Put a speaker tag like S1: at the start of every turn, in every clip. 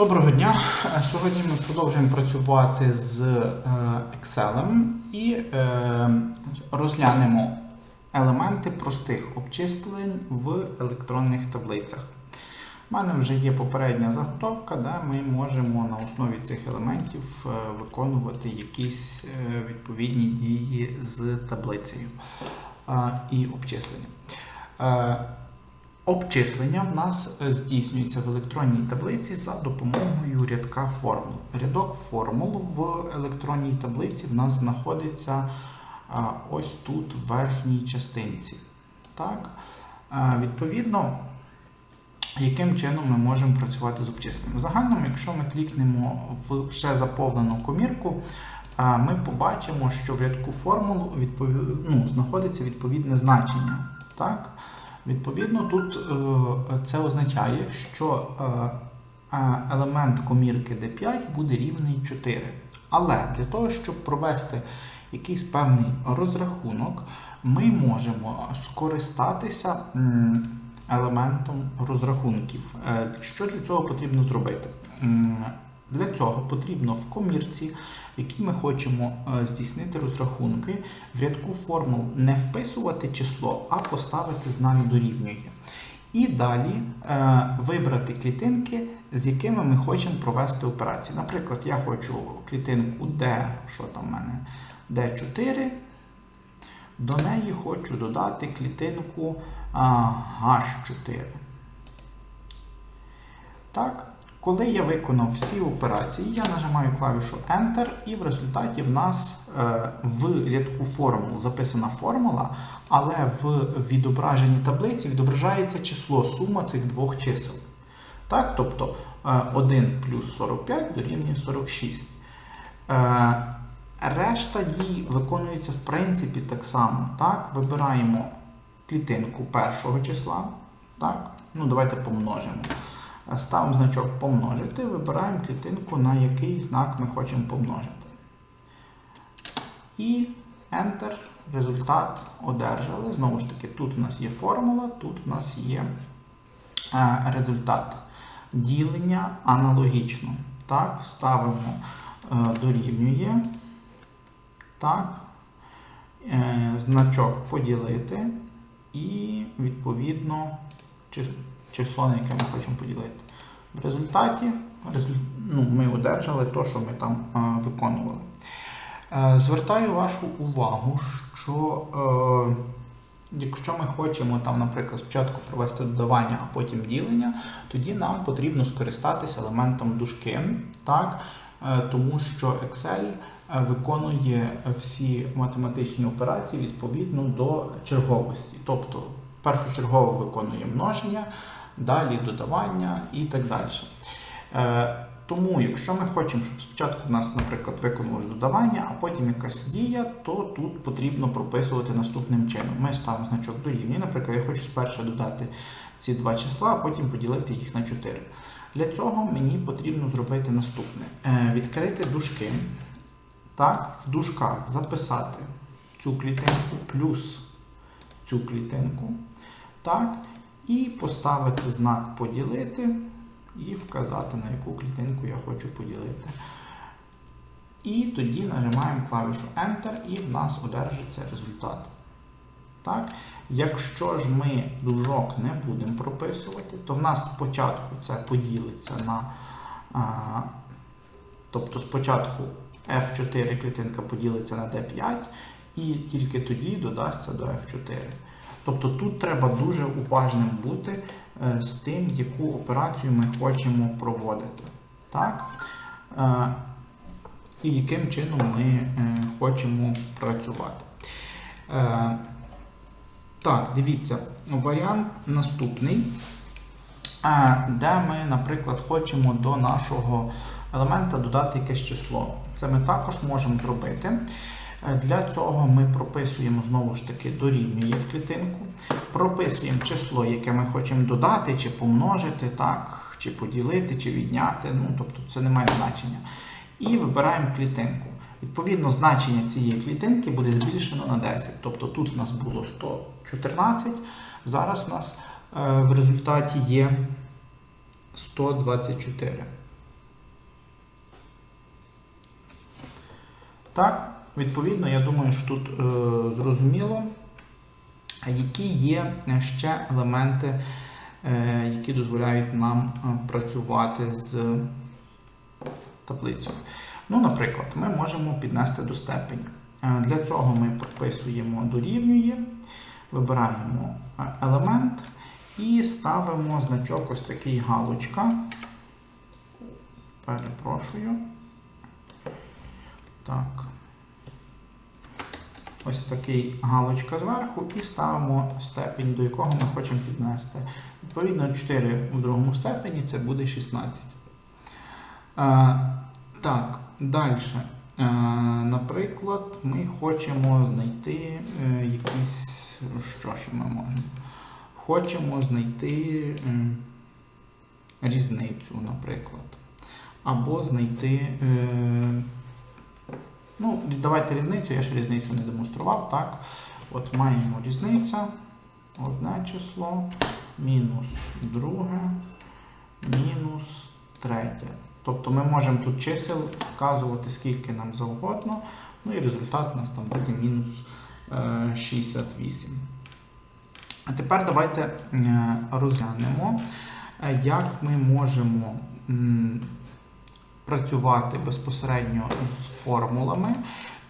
S1: Доброго дня! Сьогодні ми продовжуємо працювати з е, Excel і е, розглянемо елементи простих обчислень в електронних таблицях. У мене вже є попередня заготовка, де ми можемо на основі цих елементів е, виконувати якісь відповідні дії з таблицею і обчисленням. Обчислення в нас е, здійснюється в електронній таблиці за допомогою рядка формул. Рядок формул в електронній таблиці в нас знаходиться ось тут в верхній частинці. Так? Відповідно, яким чином ми можемо працювати з обчисленням? В загальному, якщо ми клікнемо в вже заповнену комірку, ми побачимо, що в рядку формул відпові... ну, знаходиться відповідне значення. Так? Відповідно, тут е, це означає, що е, е, елемент комірки D5 буде рівний 4. Але для того, щоб провести якийсь певний розрахунок, ми можемо скористатися елементом розрахунків. Що для цього потрібно зробити? Для цього потрібно в комірці, в якій ми хочемо е, здійснити розрахунки, в рядку формул не вписувати число, а поставити знак дорівнює. І далі е, вибрати клітинки, з якими ми хочемо провести операції. Наприклад, я хочу клітинку D, що там в мене? D4. До неї хочу додати клітинку а, H4. Так. Коли я виконав всі операції, я нажимаю клавішу Enter, і в результаті в нас е, в рядку формул записана формула, але в відображенні таблиці відображається число сума цих двох чисел. Так, Тобто е, 1 плюс 45 дорівнює 46. Е, решта дій виконується в принципі так само. Так? Вибираємо клітинку першого числа. Так? Ну, Давайте помножимо. Ставимо значок помножити, вибираємо клітинку, на який знак ми хочемо помножити. І Enter. Результат одержали. Знову ж таки, тут в нас є формула, тут в нас є е, результат ділення аналогічно. Так, Ставимо е, дорівнює. Так, е, значок поділити. І, відповідно, число, на яке ми хочемо поділити. В результаті ну, ми одержали те, що ми там е, виконували. Е, звертаю вашу увагу, що е, якщо ми хочемо, там, наприклад, спочатку провести додавання, а потім ділення, тоді нам потрібно скористатися елементом дужки, так? Тому що Excel виконує всі математичні операції відповідно до черговості. Тобто першочергово виконує множення, далі додавання і так далі. Е, тому, якщо ми хочемо, щоб спочатку в нас, наприклад, виконувалось додавання, а потім якась дія, то тут потрібно прописувати наступним чином. Ми ставимо значок дорівнює. Наприклад, я хочу спершу додати ці два числа, а потім поділити їх на 4. Для цього мені потрібно зробити наступне: е, відкрити дужки. Так, в дужках записати цю клітинку плюс цю клітинку. Так, і поставити знак поділити і вказати, на яку клітинку я хочу поділити. І тоді нажимаємо клавішу Enter, і в нас одержиться результат. Так? Якщо ж ми дужок не будемо прописувати, то в нас спочатку це поділиться на. А, тобто спочатку F4 клітинка поділиться на D5, і тільки тоді додасться до F4. Тобто тут треба дуже уважним бути е, з тим, яку операцію ми хочемо проводити. Так? Е, і яким чином ми е, хочемо працювати. Так, дивіться, варіант наступний, де ми, наприклад, хочемо до нашого елемента додати якесь число. Це ми також можемо зробити. Для цього ми прописуємо знову ж таки дорівнює в клітинку, прописуємо число, яке ми хочемо додати, чи помножити, так, чи поділити, чи відняти. ну, Тобто це не має значення. І вибираємо клітинку. Відповідно, значення цієї клітинки буде збільшено на 10. Тобто тут в нас було 114, зараз в нас е, в результаті є 124. Так відповідно, я думаю, що тут е, зрозуміло, які є ще елементи, е, які дозволяють нам е, працювати з таблицею. Ну, наприклад, ми можемо піднести до степені. Е, Для цього ми прописуємо дорівнює, вибираємо е, елемент і ставимо значок ось такий галочка. Перепрошую. Так. Ось такий галочка зверху і ставимо степінь, до якого ми хочемо піднести. Відповідно, 4 у другому степені це буде 16. Е, так, далі. Е, наприклад, ми хочемо знайти е, якісь. Що ще ми можемо? Хочемо знайти різницю, наприклад. Або знайти. Е, ну, давайте різницю, я ще різницю не демонстрував. Так. От маємо різниця. Одне число, мінус друге, мінус третє. Тобто ми можемо тут чисел вказувати скільки нам завгодно. Ну і результат у нас там буде мінус е, 68. А тепер давайте е, розглянемо, е, як ми можемо працювати безпосередньо з формулами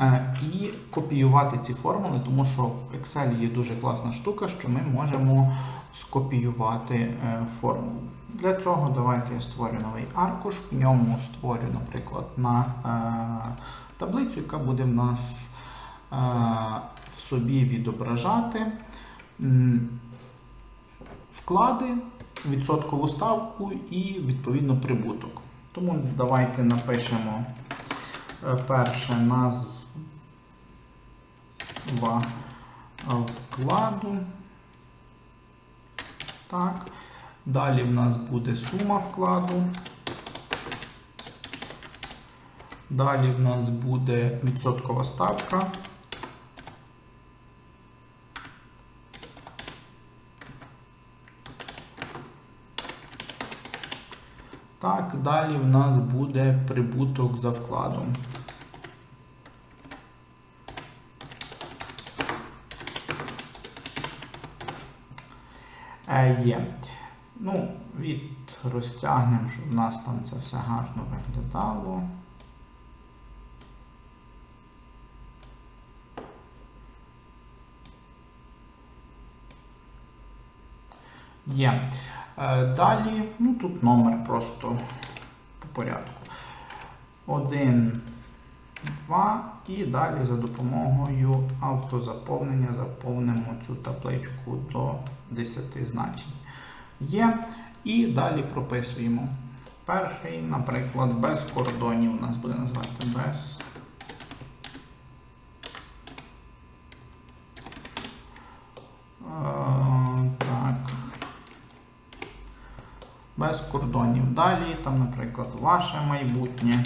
S1: е, і копіювати ці формули, тому що в Excel є дуже класна штука, що ми можемо скопіювати е, формулу. Для цього давайте я створю новий аркуш, в ньому створю, наприклад, на е, таблицю, яка буде в нас в собі відображати вклади, відсоткову ставку і відповідно прибуток. Тому давайте напишемо е, перше назва вкладу. Так. Далі в нас буде сума вкладу. Далі в нас буде відсоткова ставка. Так, далі в нас буде прибуток за вкладом. Е, є. Ну, від розтягнемо, щоб в нас там це все гарно виглядало. Є. Е, Далі, ну тут номер просто по порядку. Один, два. І далі за допомогою автозаповнення заповнимо цю табличку до 10 значень. Є. І далі прописуємо. Перший, наприклад, без кордонів у нас буде називати без. Без кордонів. Далі, там, наприклад, ваше майбутнє.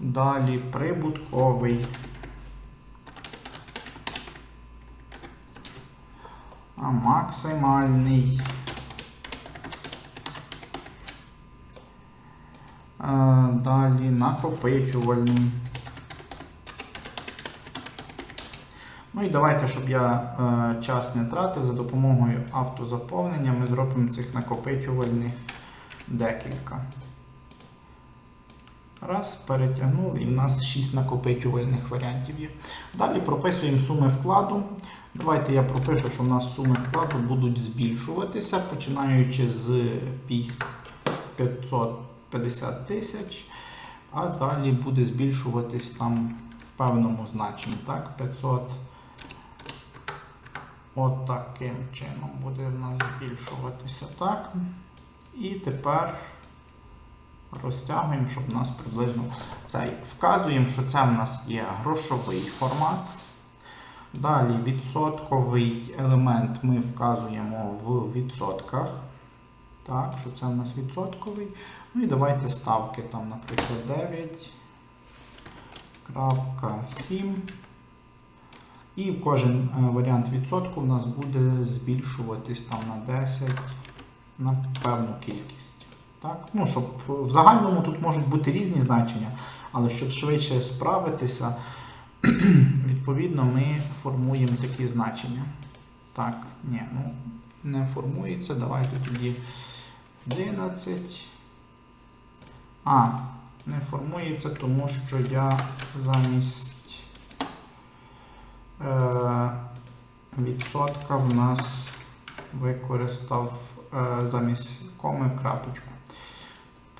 S1: Далі прибутковий. А максимальний. Далі накопичувальний. Ну і давайте, щоб я е, час не тратив, за допомогою автозаповнення ми зробимо цих накопичувальних декілька. Раз, перетягнули, і в нас 6 накопичувальних варіантів є. Далі прописуємо суми вкладу. Давайте я пропишу, що в нас суми вкладу будуть збільшуватися, починаючи з 550 тисяч, а далі буде збільшуватись там в певному значенні. Так, 500. От таким чином буде в нас збільшуватися. Так. І тепер розтягуємо, щоб у нас приблизно цей. Вказуємо, що це в нас є грошовий формат. Далі відсотковий елемент ми вказуємо в відсотках. Так, що це в нас відсотковий. Ну і давайте ставки, там, наприклад, 9.7. І кожен е, варіант відсотку у нас буде збільшуватись там на 10 на певну кількість. Так? Ну, щоб в загальному тут можуть бути різні значення, але щоб швидше справитися, відповідно, ми формуємо такі значення. Так, ні, ну не формується. Давайте тоді 11. А, не формується, тому що я замість відсотка в нас використав е, замість коми крапочку.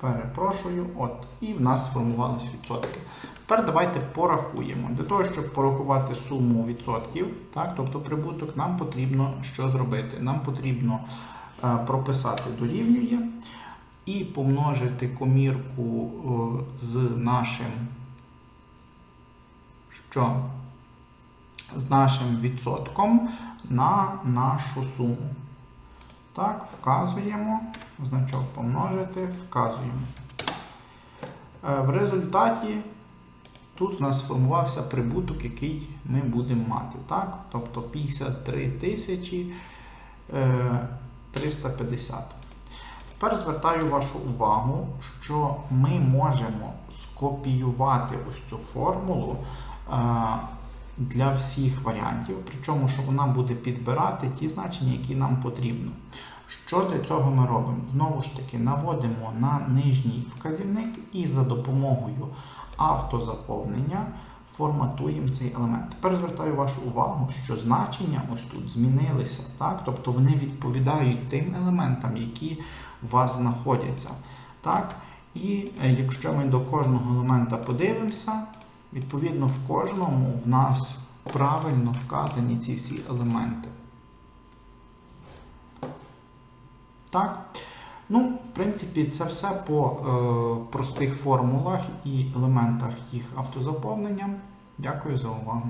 S1: Перепрошую, от. І в нас сформувались відсотки. Тепер давайте порахуємо. Для того, щоб порахувати суму відсотків, так, тобто прибуток, нам потрібно що зробити? Нам потрібно е, прописати дорівнює і помножити комірку е, з нашим що? З нашим відсотком на нашу суму. Так, вказуємо, значок помножити, вказуємо. Е, В результаті тут у нас сформувався прибуток, який ми будемо мати. Так? Тобто 53 тисячі е, 350. Тепер звертаю вашу увагу, що ми можемо скопіювати ось цю формулу е, для всіх варіантів, причому що вона буде підбирати ті значення, які нам потрібно. Що для цього ми робимо? Знову ж таки, наводимо на нижній вказівник і за допомогою автозаповнення форматуємо цей елемент. Тепер звертаю вашу увагу, що значення ось тут змінилися, так? тобто вони відповідають тим елементам, які у вас знаходяться. Так? І е, якщо ми до кожного елемента подивимося, відповідно в кожному в нас правильно вказані ці всі елементи. Так? Ну, в принципі, це все по е, простих формулах і елементах їх автозаповнення. Дякую за увагу.